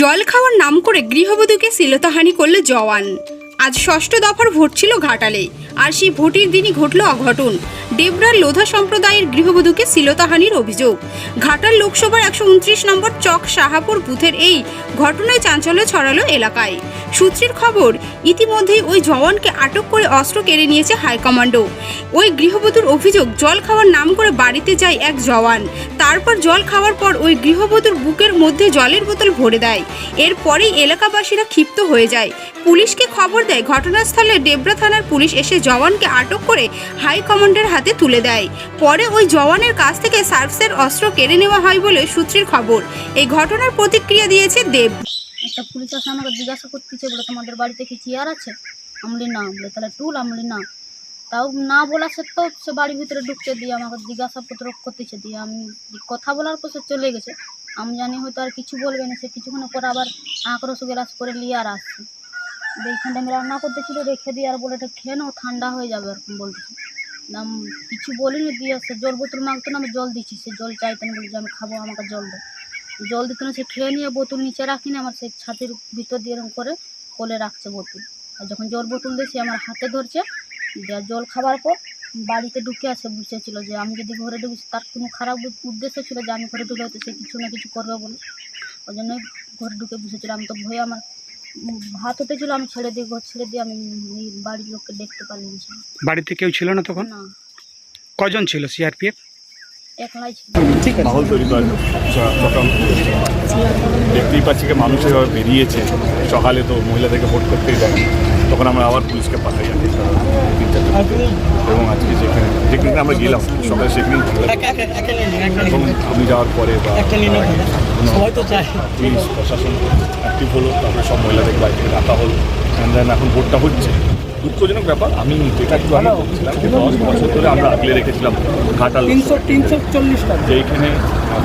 জল খাওয়ার নাম করে গৃহবধূকে শ্লীলতাহানি করল জওয়ান। আজ ষষ্ঠ দফার ভোট ছিল ঘাটালে আর সেই ভোটের দিনই ঘটল অঘটন। ডেবরার লোধা সম্প্রদায়ের গৃহবধূকে শ্লীলতাহানির অভিযোগ। ঘাটাল লোকসভার একশো উনত্রিশ নম্বর চক শাহাপুর বুথের এই ঘটনায় চাঞ্চল্য ছড়ালো এলাকায়। সূত্রের খবর, ইতিমধ্যেই ওই জওয়ানকে আটক করে অস্ত্র কেড়ে নিয়েছে হাইকমান্ডো। ওই গৃহবধূর অভিযোগ, জল খাওয়ার নাম করে বাড়িতে যায় এক জওয়ান। তারপর জল খাওয়ার পর ওই গৃহবধূর বুকের মধ্যে জলের বোতল ভরে দেয়। এরপরেই এলাকাবাসীরা ক্ষিপ্ত হয়ে যায়। পুলিশকে খবর দেয়, ঘটনাস্থলে ডেবরা থানার পুলিশ এসে জওয়ানকে আটক করে হাই কমান্ডের হাতে তুলে দেয়। পরে ওই জওয়ানের কাছ থেকে সার্ভসের অস্ত্র কেড়ে নেওয়া হয় বলে সূত্রের খবর। এই ঘটনার প্রতিক্রিয়া দিয়েছে দেব। একটা পুলিশ আসে আমাকে জিজ্ঞাসা করতেছে বলে, তোমাদের বাড়িতে কি চেয়ার আছে? আমলি না, বলে, তাহলে টুল আমলি না। তাও না বলা সত্ত্বেও সে বাড়ির ভিতরে ঢুকতে দিয়ে আমাকে জিজ্ঞাসাপত্র করতেছে, দিয়ে আমি কথা বলার পর সে চলে গেছে। আমি জানি হয়তো আর কিছু বলবে না, সে কিছুক্ষণ পর আবার আঁকড়ো গ্লাস করে নিয়ে আর আসছে। এইখানটা আমি রান্না করতেছিল রেখে দিয়ে আর বলে, এটা খেয়ে নাও, ঠান্ডা হয়ে যাবে, এরকম বলতেছে। নাম কিছু বলিনি, দিয়ে সে জল বোতল মাগতো না আমি জল দিচ্ছি, সে জল চাইতেন বলে যে আমি খাব, আমাকে জল দাও জল দিত না সে খেয়ে নিয়ে বোতল নিচে রাখিনি আমার সেই ছাতির ভিতর দিয়ে এরকম করে কোলে রাখছে বোতল। আর যখন জল বোতল দিয়ে সে আমার হাতে ধরছে জল খাবার পর বাড়িতে ঢুকে আসে, বুঝেছিল যে আমি যদি ঘরে ঢুকি, তার কোনো খারাপ উদ্দেশ্য ছিল যে আমি ঘরে ঢুকে হয়তো সে কিছু না কিছু করবে বলে। ওই জন্যই ঘরে ঢুকে বুঝেছিল, আমি তো ভয়ে আমার ভাত হতেছিল আমি ছেড়ে দিয়ে ঘর ছেড়ে দিয়ে আমি বাড়ির লোককে দেখতে পারিনি বাড়িতে কেউ ছিল না তখন? না। কজন ছিল সিআরপিএফ? একলাই ছিল। মাহল তৈরি করার। দেখতেই পাচ্ছি যে মানুষ এভাবে বেরিয়েছে সকালে তো মহিলাদেরকে ভোট করতেই দেয় তখন আমরা আবার পুলিশকে পাঠাই। আজকে এবং আজকে যেখানে যেখানে আমরা গেলাম সকালে সেখানেই ঘুরলাম। এবং আমি যাওয়ার পরে বা পুলিশ প্রশাসন অ্যাক্টিভ হলো তারপরে সব মহিলাদের থেকে রাখা হলো। Then এখন ভোটটা হচ্ছে। দুঃখজনক ব্যাপার আমি যেটা একটু আগে বলছিলাম যে দশ বছর ধরে আমরা আগলে রেখেছিলাম ঘাটাল তিনশো তিনশো চল্লিশটা যে এইখানে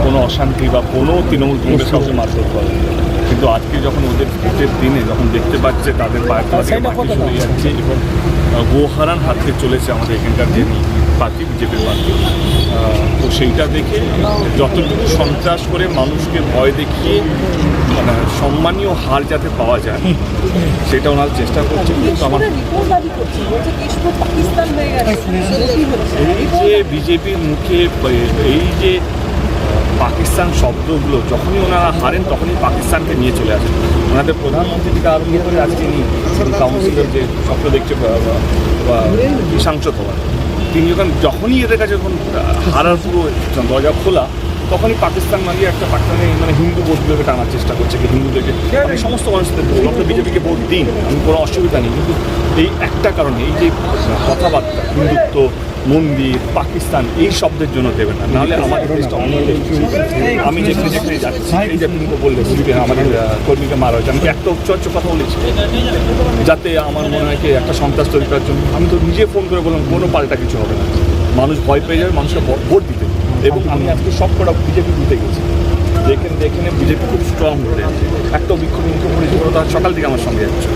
কোনো অশান্তি বা কোনো তৃণমূল কংগ্রেস কাউকে মারধর করে না। কিন্তু আজকে যখন ওদের ভোটের দিনে যখন দেখতে পাচ্ছে তাদের পায়ের তলা থেকে মাটি সরে যাচ্ছে এবং গোহারান হাত থেকে চলেছে আমাদের এখানকার যে পার্টি বিজেপির পার্টি। তো সেইটা দেখে যতটুকু সন্ত্রাস করে মানুষকে ভয় দেখিয়ে মানে সম্মানীয় হার যাতে পাওয়া যায় সেটা ওনারা চেষ্টা করছে কিন্তু আমার এই যে বিজেপির মুখে এই যে পাকিস্তান শব্দগুলো, যখনই ওনারা হারেন তখনই পাকিস্তানকে নিয়ে চলে আসেন। ওনাদের প্রধানমন্ত্রী থেকে আরম্ভ করে আজকে নিয়ে কাউন্সিলের যে স্বপ্ন দেখছে সাংসদ হওয়ার, তিনি যখন, যখনই এদের কাছে যখন হারার পুরো দরজা খোলা, তখনই পাকিস্তান মানে একটা পাকিস্তানে মানে হিন্দু ভোটগুলোকে টানার চেষ্টা করছে কি হিন্দুদেরকে আমি সমস্ত মানুষদের আপনারা বিজেপিকে ভোট দিন, আমি কোনো অসুবিধা নেই, কিন্তু এই একটা কারণে, এই যে কথাবার্তা, হিন্দুত্ব মন্দির পাকিস্তান এই শব্দের জন্য দেবে না। নাহলে আমাদের দেশটা আমি যেখানে যেখানে যাচ্ছি এই যে আপনি বললেন আমাদের কর্মীকে মারা হয়েছে। আমি একটা উচ্চ কথা বলেছি। যাতে আমার মনে হয় কি একটা সন্ত্রাস তৈরি করার জন্য। আমি তো নিজে ফোন করে বললাম কোনো পাল্টা কিছু হবে না। মানুষ ভয় পেয়ে যাবে মানুষকে ভোট দিতে। এবং আমি আজকে সব কটা বিজেপি দিতে গেছি। যেখানে যেখানে বিজেপি খুব স্ট্রং হয়ে আছে। একটা বিক্ষোভ মুখ্যমন্ত্রী তার সকাল থেকে আমার সঙ্গে যাচ্ছে